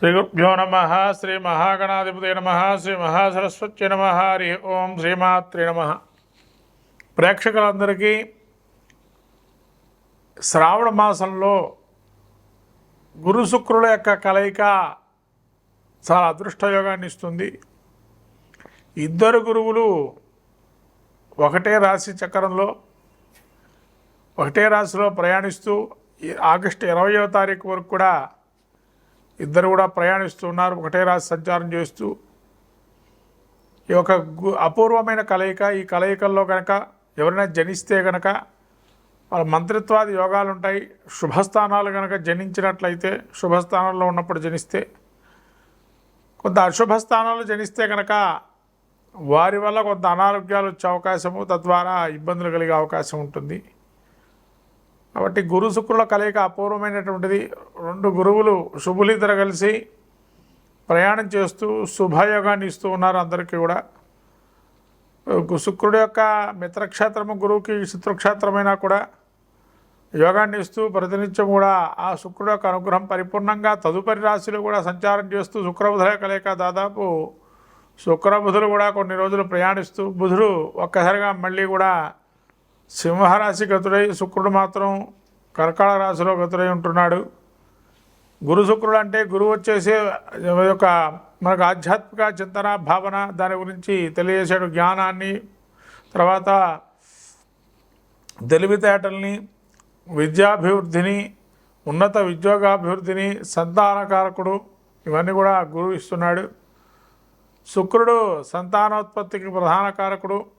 శ్రీ గురుభ్యో నమ శ్రీ మహాగణాధిపతి నమ శ్రీ మహాసరస్వతి నమ హరి ఓం శ్రీమాత్రి నమ. ప్రేక్షకులందరికీ శ్రావణ మాసంలో గురు శుక్రుల యొక్క కలయిక చాలా అదృష్టయోగాన్ని ఇస్తుంది. ఇద్దరు గురువులు ఒకటే రాశి చక్రంలో ఒకటే రాశిలో ప్రయాణిస్తూ ఆగస్టు ఇరవయో తారీఖు వరకు కూడా ఇద్దరు కూడా ప్రయాణిస్తున్నారు ఒకటే రాసి సంచారం చేస్తూ. ఈ యొక్క గు- అపూర్వమైన కలయిక ఈ కలయికల్లో కనుక ఎవరైనా జనిస్తే కనుక వాళ్ళ మంత్రిత్వాది యోగాలు ఉంటాయి శుభస్థానాలు కనుక జనించినట్లయితే శుభస్థానంలో ఉన్నప్పుడు జనిస్తే కొంత అశుభ స్థానాలు జనిస్తే కనుక వారి వల్ల కొంత అనారోగ్యాలు వచ్చే అవకాశము తద్వారా ఇబ్బందులు కలిగే అవకాశం ఉంటుంది. కాబట్టి గురు శుక్రుల కలయిక అపూర్వమైనటువంటిది. రెండు గురువులు శుభులిద్దరు కలిసి ప్రయాణం చేస్తూ శుభయోగాన్ని ఇస్తూ ఉన్నారు అందరికీ కూడా. గు- శుక్రుడు యొక్క మిత్రక్షేత్రము గురువుకి శత్రుక్షేత్రమైనా కూడా యోగాన్ని ఇస్తూ ప్రతినిత్యం కూడా ఆ శుక్రుడు యొక్క అనుగ్రహం పరిపూర్ణంగా తదుపరి రాశిలో కూడా సంచారం చేస్తూ శుక్రబుధుల కలయిక దాదాపు శుక్రబుధులు కూడా కొన్ని రోజులు ప్రయాణిస్తూ బుధుడు ఒక్కసారిగా మళ్ళీ కూడా సింహరాశి గతుడై శుక్రుడు మాత్రం కర్కాళ రాశిలో గతుడై ఉంటున్నాడు. గురు శుక్రుడు అంటే గురువు వచ్చేసి యొక్క మనకు ఆధ్యాత్మిక చింతన భావన దాని గురించి తెలియజేసాడు జ్ఞానాన్ని. తర్వాత తెలివితేటల్ని విద్యాభివృద్ధిని ఉన్నత ఉద్యోగాభివృద్ధిని సంతానకారకుడు ఇవన్నీ కూడా గురువు ఇస్తున్నాడు. శుక్రుడు సంతానోత్పత్తికి ప్రధాన కారకుడు.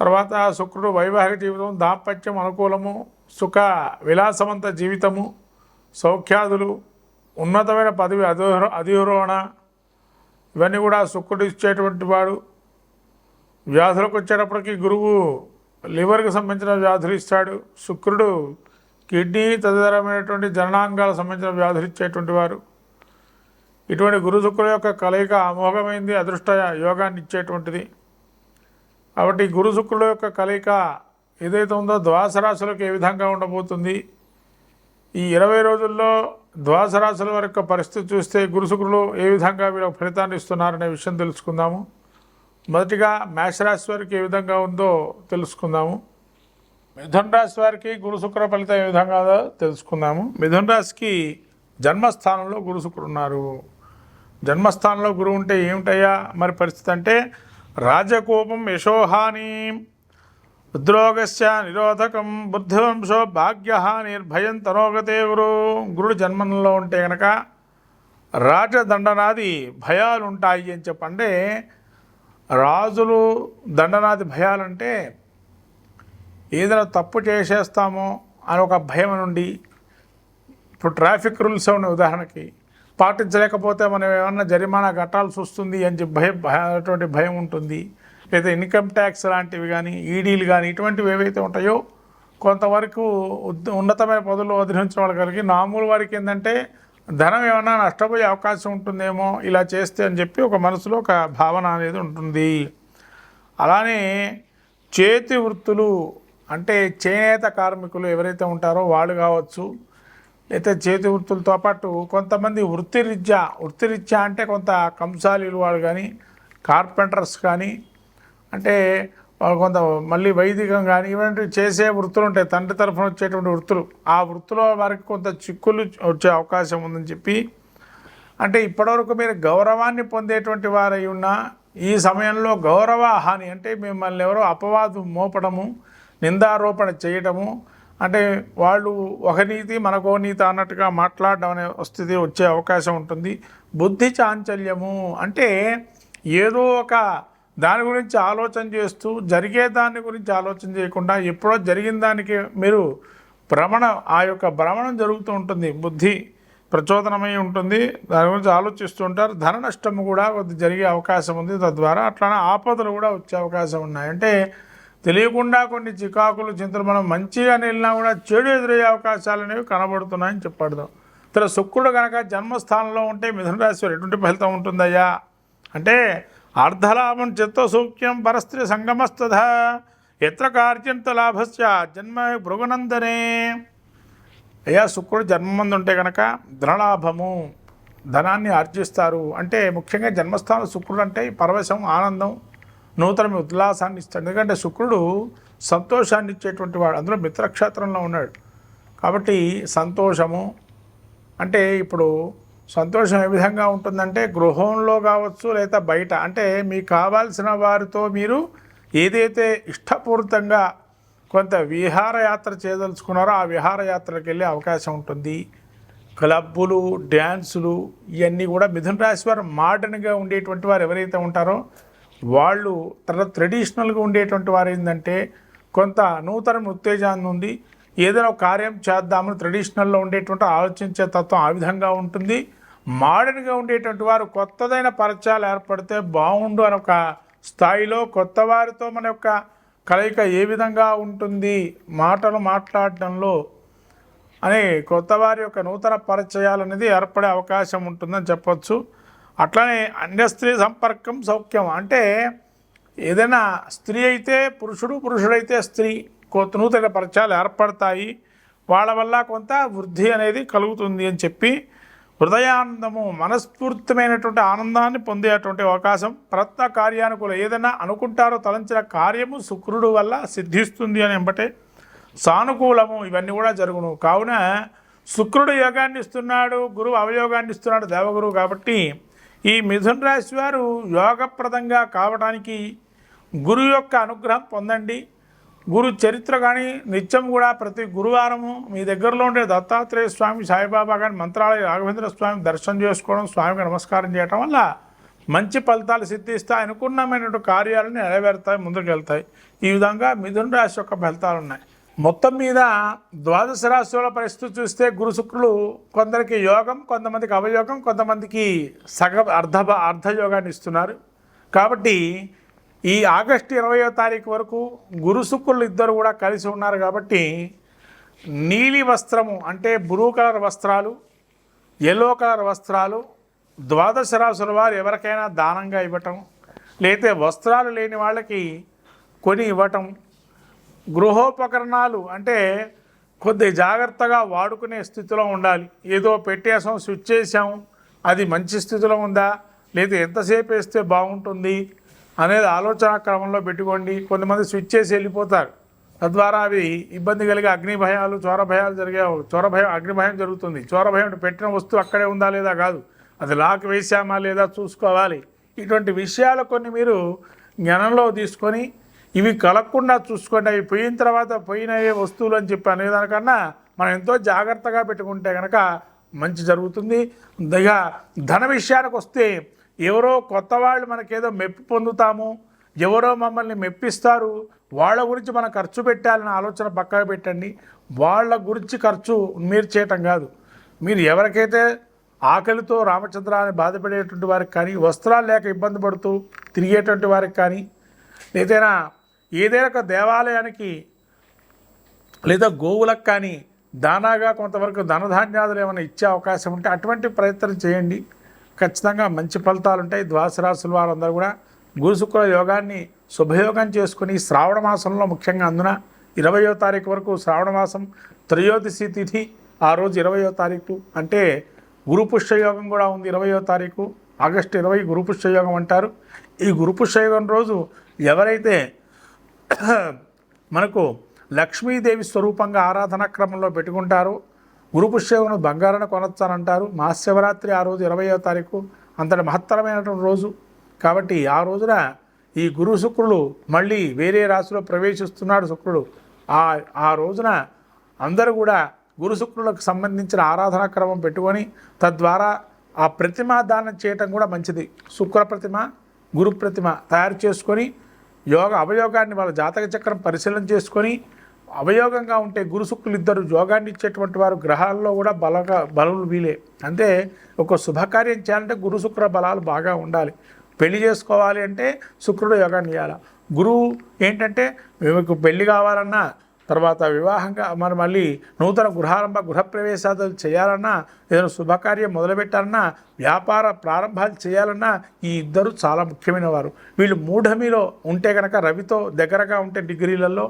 తర్వాత శుక్రుడు వైవాహిక జీవితం దాంపత్యం అనుకూలము సుఖ విలాసవంత జీవితము సౌఖ్యాదులు ఉన్నతమైన పదవి అధిరో అధిరోహణ ఇవన్నీ కూడా శుక్రుడు ఇచ్చేటువంటి వాడు. వ్యాధులకు వచ్చేటప్పటికి గురువు లివర్కి సంబంధించిన వ్యాధులు ఇస్తాడు. శుక్రుడు కిడ్నీ తదితరమైనటువంటి జననాంగాలకు సంబంధించిన వ్యాధులు ఇచ్చేటువంటి వారు. ఇటువంటి గురు శుక్రుల యొక్క కలయిక అమోఘమైంది అదృష్ట యోగాన్ని ఇచ్చేటువంటిది. కాబట్టి గురు శుక్రుల యొక్క కలయిక ఏదైతే ఉందో ద్వాస రాశులకు ఏ విధంగా ఉండబోతుంది? ఈ ఇరవై రోజుల్లో ద్వాస రాశుల యొక్క పరిస్థితి చూస్తే గురు శుక్రులు ఏ విధంగా వీళ్ళకి ఫలితాన్ని ఇస్తున్నారనే విషయం తెలుసుకుందాము. మొదటిగా మేషరాశి వారికి ఏ విధంగా ఉందో తెలుసుకుందాము. మిథున రాశి వారికి గురు శుక్ర ఫలితం ఏ విధంగా ఉందో తెలుసుకుందాము. మిథున రాశికి జన్మస్థానంలో గురు శుక్రుడు ఉన్నారు. జన్మస్థానంలో గురువు ఉంటే ఏమిటయ్యా? మరి పరిస్థితి అంటే రాజకూపం యశోహాని. ఉద్రోగస్య నిరోధకం బుద్ధివంశో భాగ్యహానిర్భయం తనోగతే గురు. గురుడు జన్మంలో ఉంటే కనుక రాజదండనాది భయాలు ఉంటాయి అని చెప్పండి రాజులు దండనాది భయాలంటే ఏదైనా తప్పు చేసేస్తామో అని ఒక భయం నుండి ఇప్పుడు ట్రాఫిక్ రూల్స్ ఉన్నాయి ఉదాహరణకి పాటించలేకపోతే మనం ఏమన్నా జరిమానా కట్టాల్సి వస్తుంది అని చెప్పి భయం భయ- అటువంటి భయం ఉంటుంది. లేదా ఇన్కమ్ ట్యాక్స్ లాంటివి కానీ ఈడీలు కానీ ఇటువంటివి ఏవైతే ఉంటాయో కొంతవరకు ఉద్- ఉన్నతమైన పదవులు అధిరించిన వాళ్ళు కలిగి మామూలు వారికి ఏంటంటే ధనం ఏమైనా నష్టపోయే అవకాశం ఉంటుందేమో ఇలా చేస్తే అని చెప్పి ఒక మనసులో ఒక భావన అనేది ఉంటుంది. అలానే చేతి వృత్తులు అంటే చేనేత కార్మికులు ఎవరైతే ఉంటారో వాళ్ళు కావచ్చు లేకపోతే చేతి వృత్తులతో పాటు కొంతమంది వృత్తిరీత్యా వృత్తిరీత్యా అంటే కొంత కంసాలీలు వాళ్ళు కానీ కార్పెంటర్స్ కానీ అంటే వాళ్ళు కొంత మళ్ళీ వైదికం కానీ ఇటువంటివి చేసే వృత్తులు ఉంటాయి. తండ్రి తరఫున వచ్చేటువంటి వృత్తులు. ఆ వృత్తిలో వారికి కొంత చిక్కులు వచ్చే అవకాశం ఉందని చెప్పి అంటే ఇప్పటివరకు మీరు గౌరవాన్ని పొందేటువంటి వారై ఉన్నా ఈ సమయంలో గౌరవ హాని అంటే మిమ్మల్ని ఎవరో అపవాదు మోపడము నిందారోపణ చేయడము అంటే వాళ్ళు ఒక నీతి మనకో నీతి అన్నట్టుగా మాట్లాడడం అనే వస్తుంది వచ్చే అవకాశం ఉంటుంది. బుద్ధి చాంచల్యము అంటే ఏదో ఒక దాని గురించి ఆలోచన చేస్తూ జరిగే దాని గురించి ఆలోచన చేయకుండా ఎప్పుడో జరిగిన దానికి మీరు భ్రమణ ఆ యొక్క భ్రమణం జరుగుతూ ఉంటుంది. బుద్ధి ప్రచోదనమై ఉంటుంది. దాని గురించి ఆలోచిస్తూ ఉంటారు. ధన నష్టము కూడా కొద్ది జరిగే అవకాశం ఉంది. తద్వారా అట్లానే ఆపదలు కూడా వచ్చే అవకాశం ఉన్నాయి. అంటే తెలియకుండా కొన్ని చికాకులు చింతలు మనం మంచిగా వెళ్ళినా కూడా చెడు ఎదురయ్యే అవకాశాలు అనేవి కనబడుతున్నాయని చెప్పడదాం ఇతర శుక్రుడు కనుక జన్మస్థానంలో ఉంటే మిథున రాశి ఎటువంటి ఫలితం ఉంటుందయ్యా? అంటే అర్ధలాభం చిత్తసూక్యం పరస్త్రీ సంగమస్తథ. ఎత్ర కార్యంత లాభస్య జన్మ భృగునందనే. అయ్యా శుక్రుడు జన్మమంది ఉంటే కనుక ధనలాభము ధనాన్ని ఆర్జిస్తారు. అంటే ముఖ్యంగా జన్మస్థానం శుక్రుడు అంటే పరవశం ఆనందం నూతన ఉల్లాసాన్ని ఇస్తాడు. ఎందుకంటే శుక్రుడు సంతోషాన్ని ఇచ్చేటువంటి వాడు. అందులో మిత్రక్షేత్రంలో ఉన్నాడు. కాబట్టి సంతోషము అంటే ఇప్పుడు సంతోషం ఏ విధంగా ఉంటుందంటే గృహంలో కావచ్చు లేదా బయట. అంటే మీకు కావాల్సిన వారితో మీరు ఏదైతే ఇష్టపూరితంగా కొంత విహారయాత్ర చేయదలుచుకున్నారో ఆ విహారయాత్రకి వెళ్ళే అవకాశం ఉంటుంది. క్లబ్బులు డ్యాన్సులు ఇవన్నీ కూడా మిథున రాశి వారు మోడర్న్గా ఉండేటువంటి వారు ఎవరైతే ఉంటారో వాళ్ళు తర్వాత ట్రెడిషనల్గా ఉండేటువంటి వారు ఏంటంటే కొంత నూతన ఉత్తేజాన్ని ఉంది ఏదైనా ఒక కార్యం చేద్దామని ట్రెడిషనల్లో ఉండేటువంటి ఆలోచించే తత్వం ఆ విధంగా ఉంటుంది. మోడర్న్గా ఉండేటువంటి వారు కొత్తదైన పరిచయాలు ఏర్పడితే బాగుండు అని ఒక స్థాయిలో కొత్త వారితో మన యొక్క కలయిక ఏ విధంగా ఉంటుంది మాటలు మాట్లాడడంలో అనే కొత్త వారి యొక్క నూతన పరిచయాలు అనేది ఏర్పడే అవకాశం ఉంటుందని చెప్పొచ్చు. అట్లనే అన్య స్త్రీ సంపర్కం సౌఖ్యం. అంటే ఏదైనా స్త్రీ అయితే పురుషుడు పురుషుడైతే స్త్రీ. కొత్త నూతన పరిచయాలు ఏర్పడతాయి. వాళ్ళ వల్ల కొంత వృద్ధి అనేది కలుగుతుంది అని చెప్పి హృదయానందము మనస్ఫూర్తిమైనటువంటి ఆనందాన్ని పొందేటువంటి అవకాశం ప్రత్న కార్యానుకూలం ఏదైనా అనుకుంటారో తలంచిన కార్యము శుక్రుడు వల్ల సిద్ధిస్తుంది అని ఎంబటే సానుకూలము ఇవన్నీ కూడా జరుగును. కావున శుక్రుడు యోగాన్ని ఇస్తున్నాడు గురువు అవయోగాన్ని ఇస్తున్నాడు దేవగురువు కాబట్టి ఈ మిథున రాశి వారు యోగప్రదంగా కావడానికి గురువు యొక్క అనుగ్రహం పొందండి. గురు చరిత్ర కానీ నిత్యం కూడా ప్రతి గురువారము మీ దగ్గరలో ఉండే దత్తాత్రేయ స్వామి సాయిబాబా కానీ మంత్రాలయ రాఘవేంద్ర స్వామి దర్శనం చేసుకోవడం స్వామికి నమస్కారం చేయటం వల్ల మంచి ఫలితాలు సిద్ధిస్తాయి అనుకున్నమైనటువంటి కార్యాలను నెరవేరుతాయి ముందుకు వెళ్తాయి ఈ విధంగా మిథున రాశి యొక్క ఫలితాలు ఉన్నాయి మొత్తం మీద ద్వాదశ రాశుల పరిస్థితి చూస్తే గురు శుక్రులు కొందరికి యోగం కొంతమందికి అవయోగం కొంతమందికి సగ అర్ధ అర్ధయోగాన్ని ఇస్తున్నారు. కాబట్టి ఈ ఆగస్టు ఇరవయో తారీఖు వరకు గురు శుక్రులు ఇద్దరు కూడా కలిసి ఉన్నారు కాబట్టి నీలి వస్త్రము అంటే బ్లూ కలర్ వస్త్రాలు ఎల్లో కలర్ వస్త్రాలు ద్వాదశ రాశుల వారు ఎవరికైనా దానంగా ఇవ్వటం లేతే వస్త్రాలు లేని వాళ్ళకి కొని ఇవ్వటం గృహోపకరణాలు అంటే కొద్ది జాగ్రత్తగా వాడుకునే స్థితిలో ఉండాలి. ఏదో పెట్టేసాం స్విచ్ చేసాం అది మంచి స్థితిలో ఉందా లేదా ఎంతసేపు వేస్తే బాగుంటుంది అనేది ఆలోచన క్రమంలో పెట్టుకోండి. కొంతమంది స్విచ్ చేసి వెళ్ళిపోతారు. తద్వారా అవి ఇబ్బంది కలిగే అగ్నిభయాలు చోరభయాలు జరిగే చోరభయం అగ్నిభయం జరుగుతుంది. చోరభయం పెట్టిన వస్తువు అక్కడే ఉందా లేదా కాదు. అది లాక్ వేసామా లేదా చూసుకోవాలి. ఇటువంటి విషయాలు కొన్ని మీరు జ్ఞానంలో తీసుకొని ఇవి కలగకుండా చూసుకోండి అవి పోయిన తర్వాత పోయినవే వస్తువులు అని చెప్పి అనేదానికన్నా మనం ఎంతో జాగ్రత్తగా పెట్టుకుంటే కనుక మంచి జరుగుతుంది. ఇక ధన విషయానికి వస్తే ఎవరో కొత్త వాళ్ళు మనకేదో మెప్పి పొందుతాము ఎవరో మమ్మల్ని మెప్పిస్తారు వాళ్ళ గురించి మనం ఖర్చు పెట్టాలన్న ఆలోచన పక్కన పెట్టండి. వాళ్ళ గురించి ఖర్చు మీరు చేయటం కాదు. మీరు ఎవరికైతే ఆకలితో రామచంద్ర అని బాధపడేటువంటి వారికి కానీ వస్త్రాలు లేక ఇబ్బంది పడుతూ తిరిగేటువంటి వారికి కానీ ఏదైనా ఏదైనా ఒక దేవాలయానికి లేదా గోవులకు కానీ దానాగా కొంతవరకు ధనధాన్యాదులు ఏమైనా ఇచ్చే అవకాశం ఉంటే అటువంటి ప్రయత్నం చేయండి. ఖచ్చితంగా మంచి ఫలితాలు ఉంటాయి. ద్వాదశ వారందరూ కూడా గురుశుక్ర యోగాన్ని శుభయోగం చేసుకుని శ్రావణ మాసంలో ముఖ్యంగా అందున ఇరవయో తారీఖు వరకు శ్రావణ మాసం త్రయోదశి తిథి ఆ రోజు ఇరవయో తారీఖు అంటే గురుపుష్యయోగం కూడా ఉంది ఇరవయో తారీఖు. ఆగస్టు ఇరవై గురుపుష్యయోగం అంటారు. ఈ గురుపుష్యయోగం రోజు ఎవరైతే మనకు లక్ష్మీదేవి స్వరూపంగా ఆరాధనా క్రమంలో పెట్టుకుంటారు. గురు పుష్యమును బంగారాన్ని కొనొచ్చానంటారు. మహాశివరాత్రి ఆ రోజు ఇరవయో తారీఖు అంతటి మహత్తరమైనటువంటి రోజు. కాబట్టి ఆ రోజున ఈ గురు శుక్రుడు మళ్ళీ వేరే రాశిలో ప్రవేశిస్తున్నాడు శుక్రుడు. ఆ ఆ రోజున అందరూ కూడా గురు శుక్రులకు సంబంధించిన ఆరాధనా క్రమం పెట్టుకొని తద్వారా ఆ ప్రతిమ దానం చేయటం కూడా మంచిది. శుక్ర ప్రతిమ గురు ప్రతిమ తయారు చేసుకొని యోగ అవయోగాన్ని వాళ్ళ జాతక చక్రం పరిశీలన చేసుకొని అవయోగంగా ఉంటే గురుశుక్రులు ఇద్దరు యోగాన్ని ఇచ్చేటువంటి వారు గ్రహాల్లో కూడా బలగా బలములు వీలే. అంటే ఒక శుభకార్యం చేయాలంటే గురు శుక్ర బలాలు బాగా ఉండాలి. పెళ్ళి చేసుకోవాలి అంటే శుక్రుడు యోగాన్ని చేయాలి? గురువు ఏంటంటే మీకు పెళ్ళి కావాలన్నా తర్వాత వివాహంగా మరి మళ్ళీ నూతన గృహారంభ గృహప్రవేశాలు చేయాలన్నా ఏదైనా శుభకార్యం మొదలుపెట్టాలన్నా వ్యాపార ప్రారంభాలు చేయాలన్నా ఈ ఇద్దరు చాలా ముఖ్యమైన వారు వీళ్ళు మూఢమిలో ఉంటే కనుక రవితో దగ్గరగా ఉంటే డిగ్రీలలో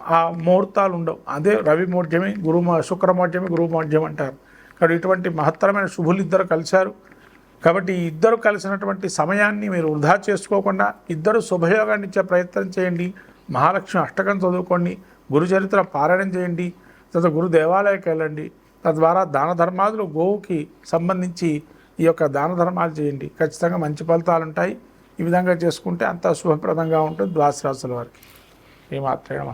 ఆ ముహూర్తాలు ఉండవు. అదే రవి మౌఢ్యమి గురు శుక్రమౌఢ్యమి గురు మౌఢ్యం అంటారు. కాబట్టి ఇటువంటి మహత్తరమైన శుభులు ఇద్దరు కలిశారు. కాబట్టి ఈ ఇద్దరు కలిసినటువంటి సమయాన్ని మీరు వృధా చేసుకోకుండా ఇద్దరు శుభయోగాన్ని ఇచ్చే ప్రయత్నం చేయండి. మహాలక్ష్మి అష్టకం చదువుకోండి. గురు చరిత్ర పారాయణం చేయండి తర్వాత గురు దేవాలయకి వెళ్ళండి తద్వారా దాన ధర్మాదులు గోవుకి సంబంధించి ఈ యొక్క దాన ధర్మాలు చేయండి. ఖచ్చితంగా మంచి ఫలితాలు ఉంటాయి. ఈ విధంగా చేసుకుంటే అంత శుభప్రదంగా ఉంటుంది. ద్వాసరాశుల వారికి. ఏమాత్రమే